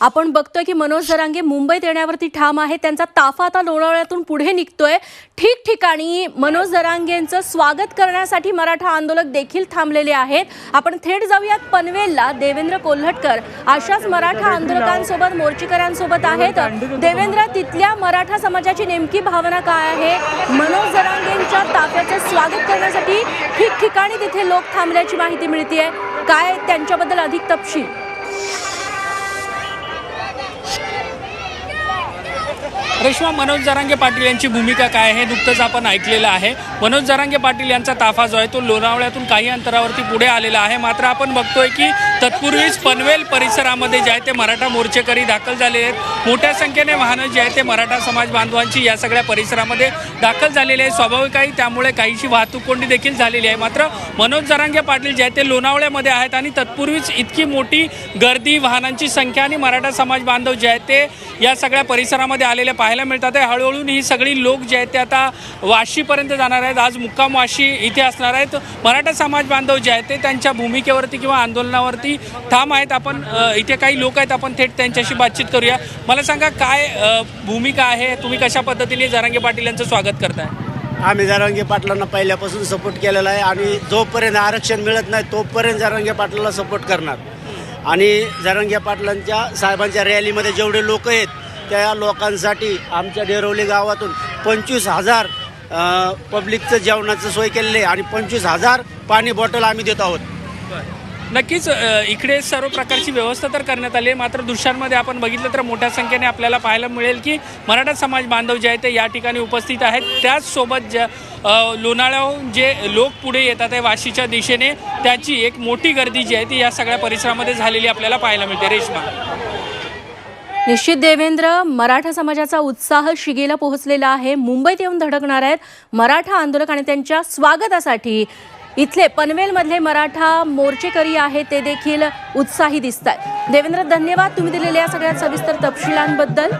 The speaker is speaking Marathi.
आपण बघतोय की मनोज जरांगे मुंबईत येण्यावरती ठाम आहे त्यांचा ताफा आता लोणावळ्यातून पुढे निघतोय. ठिकठिकाणी मनोज जरांगेंचं स्वागत करण्यासाठी मराठा आंदोलक देखील थांबलेले आहेत. आपण थेट जाऊयात पनवेलला. देवेंद्र कोल्हटकर अशाच मराठा आंदोलकांसोबत मोर्चेकऱ्यांसोबत आहेत. देवेंद्र तिथल्या मराठा समाजाची नेमकी भावना काय आहे? मनोज जरांगेंच्या ताफ्याचं स्वागत करण्यासाठी ठिकठिकाणी तिथे लोक थांबल्याची माहिती मिळते काय त्यांच्याबद्दल अधिक तपशील? रेश्मा मनोज जरांगे पाटील यांची भूमिका काय आहे? नुकतंच आपण ऐकलेलं आहे. मनोज जरांगे पाटील यांचा ताफा जो आहे तो लोणावळ्यातून काही अंतरावरती पुढे आलेला आहे. मात्र आपण बघतोय की तत्पूर्वीच पनवेल परिसरामध्ये जे आहे ते मराठा मोर्चेकरी दाखल झाले आहेत. मोठ्या संख्येने वाहनं जे आहे ते मराठा समाज बांधवांची या सगळ्या परिसरामध्ये दाखल झालेली आहे. स्वाभाविक आहे त्यामुळे काहीशी वाहतूक कोंडी देखील झालेली आहे. मात्र मनोज जरांगे पाटील जे आहे ते लोणावळ्यामध्ये आहेत आणि तत्पूर्वीच इतकी मोठी गर्दी वाहनांची संख्या आणि मराठा समाज बांधव जे आहेत ते या सगळ्या परिसरामध्ये आलेले पाहायला मिळतात आहे. हळूहळू ही सगळी लोक जे आहेत ते आता वाशीपर्यंत जाणार आहेत. आज मुक्काम वाशी इथे असणार आहेत. मराठा समाज बांधव जे आहेत ते त्यांच्या भूमिकेवरती किंवा आंदोलनावरती ठाम आहेत. आपण इथे काही लोक आहेत. आपण थेट त्यांच्याशी बातचीत करूया. मला सांगा काय भूमिका आहे? तुम्ही कशा पद्धतीने जरांगे पाटील यांचं स्वागत करताय? आम्ही जरांगे पाटलांना पहिल्यापासून सपोर्ट केलेला आहे आणि जोपर्यंत आरक्षण मिळत नाही तोपर्यंत जरांगे पाटलाला सपोर्ट करणार. आणि जरांगे पाटलांच्या साहेबांच्या रॅलीमध्ये जेवढे लोक आहेत त्या लोकांसाठी आमच्या डेरवली गावातून पंचवीस हजार पब्लिकचं जेवणाचं सोय केलेली आहे आणि पंचवीस हजार पाणी बॉटल आम्ही देत आहोत. नक्कीच इकडे सर्व प्रकारची व्यवस्था तर करण्यात आली आहे. मात्र दृश्यांमध्ये आपण बघितलं तर मोठ्या संख्येने आपल्याला पाहायला मिळेल की मराठा समाज बांधव जे आहेत ते या ठिकाणी उपस्थित आहेत. त्याचसोबत ज्या लोणाळ्याहून जे लोक पुढे येतात आहे वाशीच्या दिशेने त्याची एक मोठी गर्दी जी आहे ती या सगळ्या परिसरामध्ये झालेली आपल्याला पाहायला मिळते. रेश्मा. निश्चित देवेंद्र मराठा समाजाचा उत्साह शिगेला पोहोचलेला आहे. मुंबईत येऊन धडकणार आहेत मराठा आंदोलक आणि त्यांच्या स्वागतासाठी इथले पनवेलमधले मराठा मोर्चेकरी आहेत ते देखील उत्साही दिसत आहेत देवेंद्र धन्यवाद तुम्ही दिलेल्या या सगळ्यात सविस्तर तपशिलांबद्दल.